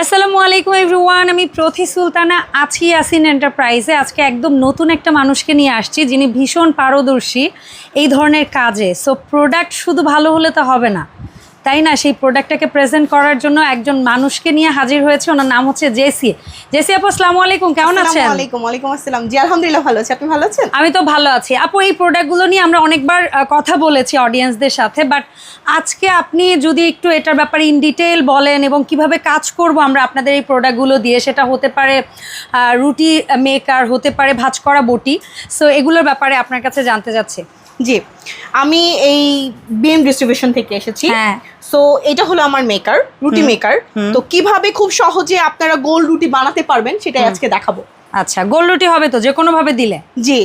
আসসালামু আলাইকুম এভরিওয়ান, আমি প্রথি সুলতানা, আছি আসিন এন্টারপ্রাইজে। আজকে একদম নতুন একটা মানুষকে নিয়ে আসছি, যিনি ভীষণ পারদর্শী এই ধরনের কাজে। সো প্রোডাক্ট শুধু ভালো হলে তো হবে না। তাই না? সেই প্রোডাক্টটাকে প্রেজেন্ট করার জন্য একজন মানুষকে নিয়ে হাজির হয়েছে। ওনার নাম হচ্ছে জেসি। জেসি আপু আসসালামু আলাইকুম। কেমন আছেন? আলাইকুম ওয়ালাইকুম আসসালাম। জি আলহামদুলিল্লাহ ভালো আছি। আপনি ভালো আছেন? আমি তো ভালো আছি। আপু এই প্রোডাক্টগুলো নিয়ে আমরা অনেকবার কথা বলেছি অডিয়েন্সদের সাথে বাট আজকে আপনি যদি একটু এটার ব্যাপারে ইন ডিটেল বলেন এবং কীভাবে কাজ করব আমরা আপনাদের এই প্রোডাক্টগুলো দিয়ে সেটা হতে পারে রুটি মেকার হতে পারে ভাজ করা বটি। সো এগুলোর ব্যাপারে আপনার কাছে জানতে যাচ্ছে জি আমি এই বিএম ডিস্ট্রিবিউশন থেকে এসেছি। হ্যাঁ। সো এটা হলো আমার মেকার রুটি মেকার তো কীভাবে খুব সহজে আপনারা গোল রুটি বানাতে পারবেন সেটাই আজকে দেখাবো। আচ্ছা গোল রুটি হবে তো যে কোনোভাবে দিলে? জি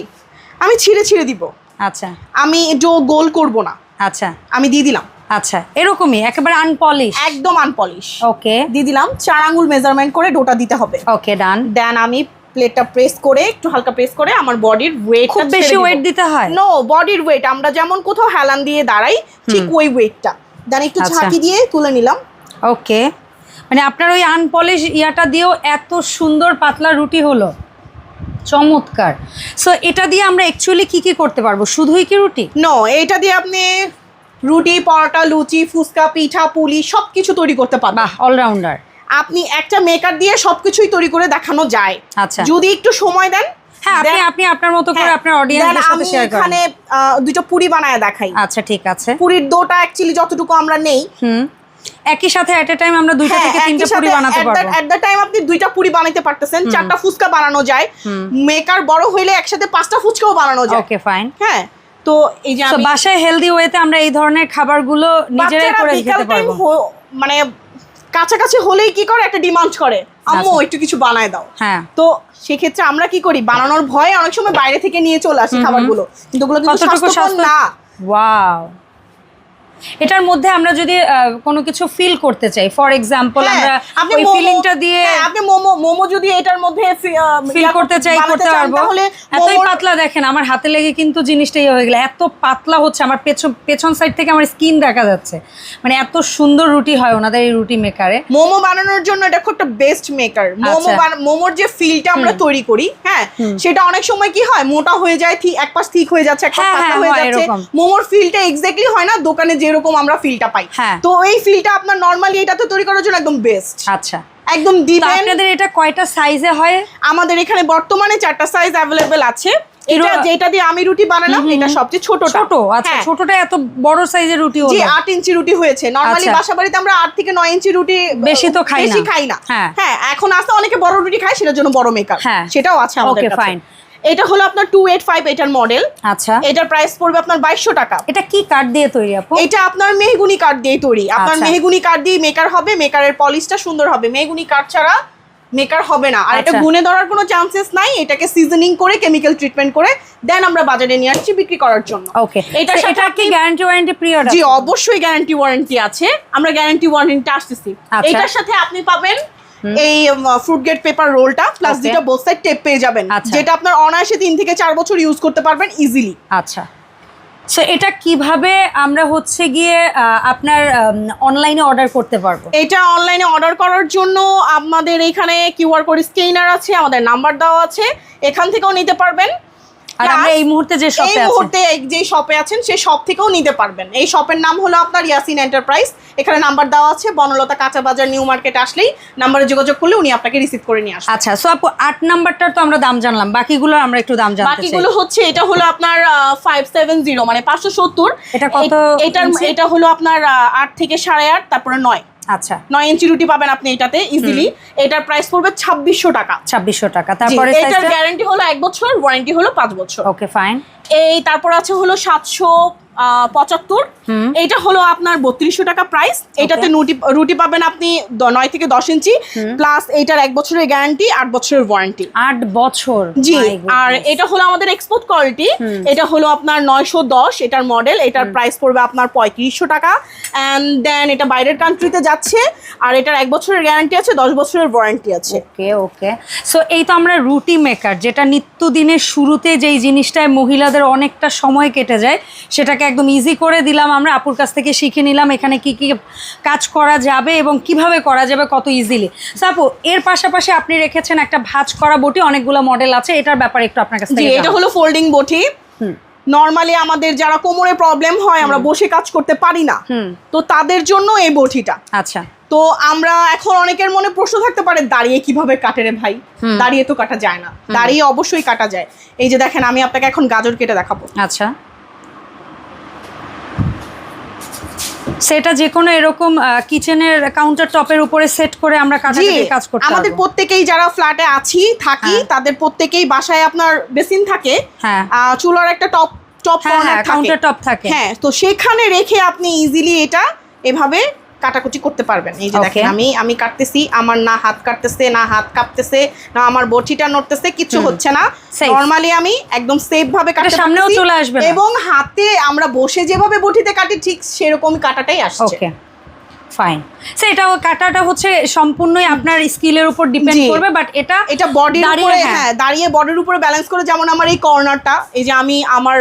আমি ছিঁড়ে ছিঁড়ে দিব। আচ্ছা। আমি জো গোল করব না। আচ্ছা। আমি দিয়ে দিলাম। আচ্ছা এরকমই একেবারে আনপলিশ একদম আনপলিশ ওকে দিয়ে দিলাম চার আঙ্গুল মেজারমেন্ট করে ডোটা দিতে হবে। ওকে ডান দেন আমি প্লেটটা প্রেস করে একটু হালকা প্রেস করে আমার বডির ওয়েট খুব বেশি ওয়েট দিতে হয়? নো বডির ওয়েট আমরা যেমন কোথাও হেলান দিয়ে দাঁড়াই ঠিক ওই ওয়েটটা দেন একটু আচ্ছা। ঝাঁকি দিয়ে তুলে নিলাম। ওকে মানে আপনার ওই আনপলিশ ইয়াটা দিয়েও এত সুন্দর পাতলা রুটি হলো। চমৎকার। সো এটা দিয়ে আমরা অ্যাকচুয়ালি কি কি করতে পারব? শুধুই কি রুটি? নো এটা দিয়ে আপনি রুটি পরোটা লুচি ফুচকা পিঠা পুলি সব কিছু তৈরি করতে পারবেন। বাহ অলরাউন্ডার আপনি একটা মেকার দিয়ে সবকিছুই তৈরি করে দেখানো যায়। আচ্ছা। যদি একটু সময় দেন হ্যাঁ আপনি আপনি আপনার মতো করে হ্যাঁ, আপনার then অডিয়েন্সের সাথে শেয়ার করেন। এখানে আহ, দুটো পুরি বানায় দেখাই। আচ্ছা ঠিক আছে। পুরির ডোটা অ্যাকচুয়ালি যতটুকু আমরা নেই। হুম। একই সাথে এট এ টাইম আমরা দুইটা হ্যাঁ, থেকে তিনটা পুরি বানাতে পারব। এট দ্য টাইম আপনি দুইটা পুরি বানাতে পারতেছেন চারটা ফুচকা বানানো যায়। মেকার বড় হইলে একসাথে পাঁচটা ফুচকাও বানানো যায়। ওকে ফাইন হ্যাঁ তো এই যে বাসায় হেলদি ওয়েতে আমরা এই ধরনের খাবারগুলো নিজেরাই করে খেতে পারব। মানে কাছাকাছি হলেই কি করে? একটা ডিমান্ড করে। আম্মু আচ্ছা। একটু কিছু বানায় দাও। হ্যাঁ। তো সেক্ষেত্রে আমরা কি করি? বানানোর ভয়ে অনেক সময় বাইরে থেকে নিয়ে চলে আসি খাবারগুলো। কিন্তু ওগুলো কিন্তু স্বাস্থ্যকর না। ওয়াও এটার মধ্যে আমরা যদি কোনো কিছু ফিল করতে চাই ফর এক্সাম্পল হ্যাঁ, আমরা আপনি ওই ফিলিংটা দিয়ে হ্যাঁ, আপনি মোমো মোমো যদি এটার মধ্যে ফিল করতে চাই করতে পারব। এতই পাতলা দেখেন আমার হাতে লেগে কিন্তু জিনিসটা ইয়ে হয়ে গেল। এত পাতলা হচ্ছে আমার পেছন পেছন সাইড থেকে আমার স্কিন দেখা যাচ্ছে। মানে এত সুন্দর রুটি হয় ওনাদের এই রুটি মেকারে মোমো বানানোর জন্য এটা খুব একটা বেস্ট মেকার মোমো আচ্ছা। মোমোর যে ফিলটা আমরা তৈরি করি হ্যাঁ সেটা অনেক সময় কি হয় মোটা হয়ে যায় ঠিক এক পাশ ঠিক হয়ে যাচ্ছে এক পাশ হ্যাঁ, পাতলা হ্যাঁ, হয়ে যাচ্ছে। মোমোর ফিলটা এক্স্যাক্টলি হয় না দোকানে যেরকম আমরা ফিলটা পাই। হ্যাঁ। তো এই ফিলটা আপনার নরমালি এটাতে তৈরি করার জন্য একদম বেস্ট আচ্ছা। একদম দিবেন আপনাদের এটা কয়টা সাইজে হয়? আমাদের এখানে বর্তমানে চারটা সাইজ অ্যাভেলেবেল আছে। এটা যেটা দিয়ে আমি রুটি বানালাম এটা সবচেয়ে ছোটটা। ছোট? আচ্ছা হ্যাঁ। ছোটটা এত বড় সাইজের রুটি জি হলো। আট ইঞ্চি রুটি হয়েছে। নরমালি বাসাবাড়িতে বাসা বাড়িতে আমরা 8 থেকে 9 ইঞ্চি রুটি বেশি তো খাই না। বেশি খাই না। হ্যাঁ। হ্যাঁ এখন আছে অনেকে বড় রুটি খায় সেটার জন্য বড় মেকার হ্যাঁ। সেটাও আছে আমাদের কাছে। ওকে fine. এটা হলো আপনার টু এইট ফাইভ এটার মডেল আচ্ছা। এটার প্রাইস পড়বে আপনার বাইশশো টাকা। এটা কি কাঠ দিয়ে তৈরি আপু? এটা আপনার মেহগুনি কাঠ দিয়ে তৈরি। আপনার আচ্ছা। মেহগুনি কাঠ দিয়ে মেকার হবে মেকারের পলিশটা সুন্দর হবে। মেহগুনি কাঠ ছাড়া মেকার হবে না। আর এটা আচ্ছা। গুনে ধরার কোনো চান্সেস নাই এটাকে সিজনিং করে কেমিক্যাল ট্রিটমেন্ট করে দেন আমরা বাজারে নিয়ে আসছি বিক্রি করার জন্য। ওকে এটা এটা কি গ্যারান্টি ওয়ারেন্টি পিরিয়ড জি অবশ্যই গ্যারান্টি ওয়ারেন্টি আছে। আমরা গ্যারান্টি ওয়ারেন্টি আসতেছি। আচ্ছা। এটার সাথে আপনি পাবেন এই ফ্রুট গেট পেপার রোলটা প্লাস. দুটা বোথ সাইড টেপ পেয়ে যাবেন আচ্ছা। যেটা আপনার অনায়াসে তিন থেকে চার বছর ইউজ করতে পারবেন ইজিলি আচ্ছা। সো এটা কীভাবে আমরা হচ্ছে গিয়ে আপনার অনলাইনে অর্ডার করতে পারব? এটা অনলাইনে অর্ডার করার জন্য আমাদের এখানে কিউআর কোড স্ক্যানার আছে আমাদের নাম্বার দেওয়া আছে এখান থেকেও নিতে পারবেন। আর আমরা এই মুহূর্তে যে এই শপে আছি। মুহূর্তে এই যে শপে আছেন সেই শপ থেকেও নিতে পারবেন। এই শপের নাম হলো আপনার ইয়াসিন এন্টারপ্রাইজ এখানে নাম্বার দেওয়া আছে বনলতা কাঁচা বাজার নিউ মার্কেট আসলেই নাম্বারে যোগাযোগ করলে উনি আপনাকে রিসিভ করে নিয়ে আসবেন আচ্ছা সো আপু আট নাম্বারটার তো আমরা দাম জানলাম। বাকিগুলো আমরা একটু দাম জানতে চাই। বাকিগুলো হচ্ছে এটা হলো আপনার ফাইভ সেভেন জিরো মানে পাঁচশো সত্তর। এটা কত ইঞ্চি? এটা হলো আপনার আহ, আট থেকে সাড়ে আট তারপরে নয়। আচ্ছা। নয় ইঞ্চি রুটি পাবেন আপনি এটাতে ইজিলি এটার প্রাইস পড়বে ছাব্বিশশো টাকা। ছাব্বিশশো টাকা। তারপরে এটার গ্যারান্টি হলো এক বছর ওয়ারেন্টি হলো পাঁচ বছর। ওকে ফাইন এই তারপর আছে হলো সাতশো পঁচাত্তর। এটা হলো আপনার বত্রিশশো টাকা প্রাইস এটাতে রুটি রুটি পাবেন আপনি নয় থেকে দশ ইঞ্চি। প্লাস এটার এক বছরের গ্যারান্টি আট বছরের ওয়ারেন্টি আট বছর। জি আর এটা হলো আমাদের এক্সপোর্ট কোয়ালিটি এটা হলো আপনার নয়শো দশ এটার মডেল এটার প্রাইস পড়বে আপনার পঁয়ত্রিশশো টাকা। অ্যান্ড দেন এটা বাইরের কান্ট্রিতে যাচ্ছে। আর এটার এক বছরের গ্যারান্টি আছে দশ বছরের ওয়ারেন্টি আছে। ওকে ওকে। সো এই তো আমরা রুটি মেকার যেটা নিত্যদিনের শুরুতে যেই জিনিসটায় মহিলাদের অনেকটা সময় কেটে যায় সেটাকে আপনাকে একদম ইজি করে দিলাম। আমরা আপুর কাছ থেকে শিখে নিলাম এখানে কি কি কাজ করা যাবে এবং কীভাবে করা যাবে কত ইজিলি আপু এর পাশাপাশি আপনি রেখেছেন একটা ভাঁজ করা বটি অনেকগুলো মডেল আছে এটার ব্যাপারে একটু আপনার কাছ থেকে এটা। হলো ফোল্ডিং বটি। নর্মালি আমাদের যারা কোমরে প্রবলেম হয় আমরা বসে কাজ করতে পারি না। হুম। তো তাদের জন্য এই বটিটা। আচ্ছা। তো আমরা এখন অনেকের মনে প্রশ্ন থাকতে পারে দাঁড়িয়ে কীভাবে কাটে রে ভাই? দাঁড়িয়ে তো কাটা যায় না। দাঁড়িয়ে অবশ্যই কাটা যায়। এই যে দেখেন আমি আপনাকে এখন গাজর কেটে দেখাবো। আচ্ছা। সেটা যে কোনো এরকম কিচেনের কাউন্টার টপের উপরে সেট করে আমরা কাটাকাটি কাজ করতে আমাদের। প্রত্যেকেই যারা ফ্ল্যাটে আছি থাকি হ্যাঁ। তাদের প্রত্যেকেই বাসায় আপনার বেসিন থাকে হ্যাঁ চুলার একটা টপ টপ কাউন্টার টপ থাকে হ্যাঁ তো সেখানে রেখে আপনি ইজিলি এটা এভাবে কাটাকুটি করতে পারবেন। এই যে. দেখেন আমি আমি কাটতেছি আমার না হাত কাটতেছে না হাত কাঁপতেছে না আমার বটিটা নড়তেছে কিছু হচ্ছে না। নরমালি আমি একদম সেফ ভাবে কাটতে সামনেও চলে আসবে এবং হাতে আমরা বসে যেভাবে বটিতে কাটি ঠিক সেরকম কাটাটাই আসছে। ওকে ফাইন সেটা কাটাটা হচ্ছে সম্পূর্ণই আপনার স্কিলের উপর ডিপেন্ড করবে বাট এটা এটা বডির উপরে হ্যাঁ। হ্যাঁ দাঁড়িয়ে বডির উপরে ব্যালেন্স করে যেমন আমার এই কর্নারটা এই যে আমি আমার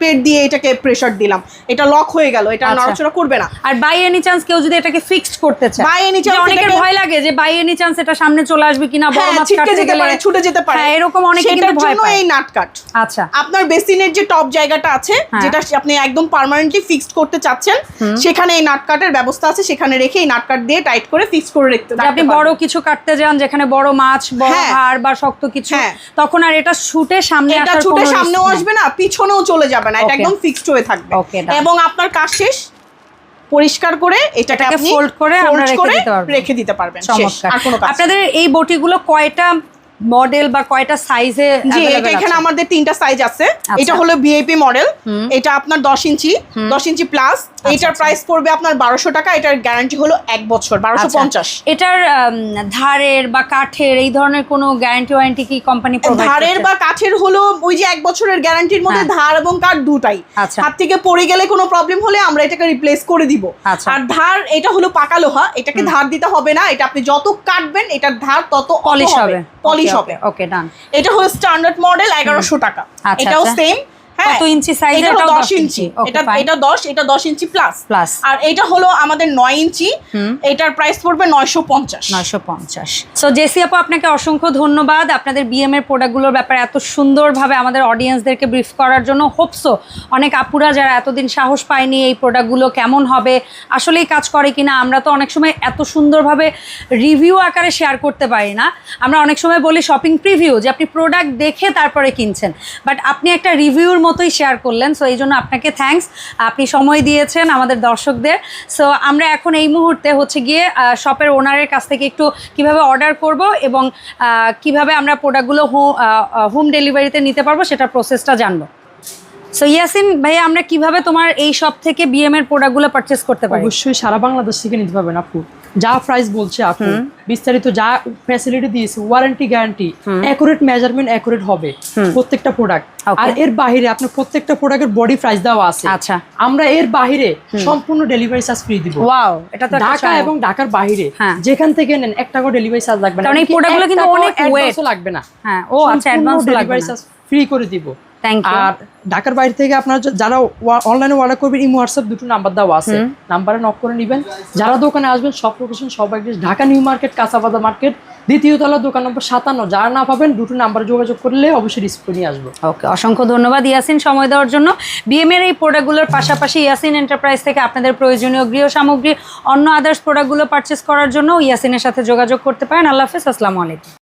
পেট দিয়ে এটাকে প্রেসার দিলাম। এটা লক হয়ে গেল এটা আচ্ছা। নড়াচড়া করবে না। আর বাই এনি চান্স কেউ যদি এটাকে ফিক্সড করতে চায় any chance যে অনেকের ভয় লাগে যে বাই এনি চান্স এটা সামনে চলে আসবে কিনা বড় হ্যাঁ মাছ কাটতে যেতে পারে ছুটে যেতে পারে। হ্যাঁ এরকম অনেকে কিন্তু ভয় পায়। এই নাট কাট। আচ্ছা। আপনার বেসিনের যে টপ জায়গাটা আছে হ্যাঁ। যেটা আপনি একদম পার্মানেন্টলি ফিক্সড করতে চাচ্ছেন সেখানে এই নাট কাটের ব্যবস্থা আছে সেখানে রেখে এই নাট কাট দিয়ে টাইট করে ফিক্স করে রাখতে যে আপনি বড় কিছু কাটতে যান যেখানে বড় মাছ বড় হ্যাঁ। হাড় বা শক্ত কিছু। তখন আর এটা ছুটে সামনে আসার ছুটে কোনো সামনেও আসবে না পিছনেও চলে যাবে না এটা একদম ফিক্সড হয়ে থাকবে এবং আপনার কাজ শেষ পরিষ্কার করে এটাকে আপনি ফোল্ড করে আপনারা রেখে দিতে পারব। রেখে দিতে পারবেন। চমৎকার। আপনাদের এই বটিগুলো কয়টা মডেল বা কয়টা সাইজে জি এটা এখানে আমাদের তিনটা সাইজ আছে। আচ্ছা। এটা হলো ভিআইপি মডেল এটা আপনার দশ ইঞ্চি দশ ইঞ্চি প্লাস এটার আচ্ছা। প্রাইস পড়বে আপনার বারোশো টাকা এটার গ্যারান্টি হলো এক বছর বারোশো পঞ্চাশ। এটার ধারের বা কাঠের এই ধরনের কোনো গ্যারান্টি ওয়ারেন্টি কি কোম্পানি ধারের বা কাঠের হলো ওই যে এক বছরের গ্যারান্টির মধ্যে হ্যাঁ। ধার এবং কাঠ দুটাই। আচ্ছা। হাত থেকে পড়ে গেলে কোনো প্রবলেম হলে আমরা এটাকে রিপ্লেস করে দিব। আচ্ছা। আর ধার এটা হলো পাকা লোহা এটাকে ধার দিতে হবে না এটা আপনি যত কাটবেন এটার ধার তত পলিশ হবে। পলিশ হবে ওকে ডান এটা হলো স্ট্যান্ডার্ড মডেল এগারোশো টাকা। আচ্ছা, এটাও আচ্ছা। সেম হ্যাঁ কত ইঞ্চি size? এটা 10 ইঞ্চি। এটা এটা দশ এটা দশ ইঞ্চি প্লাস প্লাস আর এটা হলো আমাদের নয় ইঞ্চি। এটার প্রাইস পড়বে নয়শো পঞ্চাশ। নয়শো পঞ্চাশ। সো জেসি আপু আপনাকে অসংখ্য ধন্যবাদ। আপনাদের বিএম এর প্রোডাক্টগুলোর ব্যাপারে এত সুন্দরভাবে আমাদের অডিয়েন্সদেরকে ব্রিফ করার জন্য। হোপসো অনেক আপুরা যারা এতদিন সাহস পায়নি এই প্রোডাক্টগুলো কেমন হবে আসলেই কাজ করে কিনা আমরা তো অনেক সময় এত সুন্দরভাবে রিভিউ আকারে শেয়ার করতে পারি না। আমরা অনেক সময় বলি শপিং প্রিভিউ যে আপনি প্রোডাক্ট দেখে তারপরে কিনছেন। বাট আপনি একটা রিভিউর মতোই শেয়ার করলেন সো এই জন্য আপনাকে থ্যাঙ্কস আপনি সময় দিয়েছেন আমাদের দর্শকদের। সো আমরা এখন এই মুহূর্তে হচ্ছে গিয়ে শপের ওনারের কাছ থেকে একটু কীভাবে অর্ডার করব এবং কীভাবে আমরা প্রোডাক্টগুলো হোম ডেলিভারিতে নিতে পারব সেটা প্রসেসটা জানব। সো ইয়াসিন ভাইয়া আমরা কীভাবে তোমার এই শপ থেকে বিএম এর প্রোডাক্টগুলো পারচেস করতে পারি? অবশ্যই সারা বাংলাদেশ থেকে নিতে পারবেন আপু। যা প্রাইস বলছে আপু বিস্তারিত যা ফ্যাসিলিটি দিয়েছে warranty guarantee accurate measurement accurate হবে প্রত্যেকটা প্রোডাক্ট আর এর বাইরে আপনার প্রত্যেকটা প্রোডাক্টের বডি প্রাইস দেওয়া আছে। আচ্ছা। আমরা এর বাইরে সম্পূর্ণ ডেলিভারি চার্জ ফ্রি দিব। ওয়াও এটা তো ঢাকা এবং ঢাকার বাইরে হ্যাঁ। যেখান থেকে নেন এক টাকা ডেলিভারি চার্জ লাগবে না। কারণ এই প্রোডাক্টগুলো কিন্তু অনেক advance weight। ও লাগবে না। হ্যাঁ ও আচ্ছা অ্যাডভান্স লাগবে ডেলিভারি চার্জ ফ্রি করে দিব। আর ঢাকার বাইরে থেকে আপনারা যারা অনলাইনে অর্ডার করবেন ইমো হোয়াটসঅ্যাপ দুটো নাম্বার দেওয়া আছে। নাম্বারে নক করে নেবেন। যারা দোকানে আসবেন সব লোকেশন সব অ্যাড্রেস ঢাকা নিউ মার্কেট কাঁচাবাদা মার্কেট দ্বিতীয় তলা দোকান নম্বর সাতান্ন। যারা না পাবেন দুটো নাম্বারে যোগাযোগ করলে অবশ্যই রিসিভ নিয়ে আসব। ওকে অসংখ্য ধন্যবাদ ইয়াসিন সময় দেওয়ার জন্য। বিএম এর এই প্রোডাক্টগুলোর পাশাপাশি ইয়াসিন এন্টারপ্রাইজ থেকে আপনাদের প্রয়োজনীয় গৃহ সামগ্রী অন্য আদার্স প্রোডাক্টগুলো পারচেস করার জন্য ইয়াসিনের সাথে যোগাযোগ করতে পারেন। আল্লাহ হাফেজ আসসালামু আলাইকুম।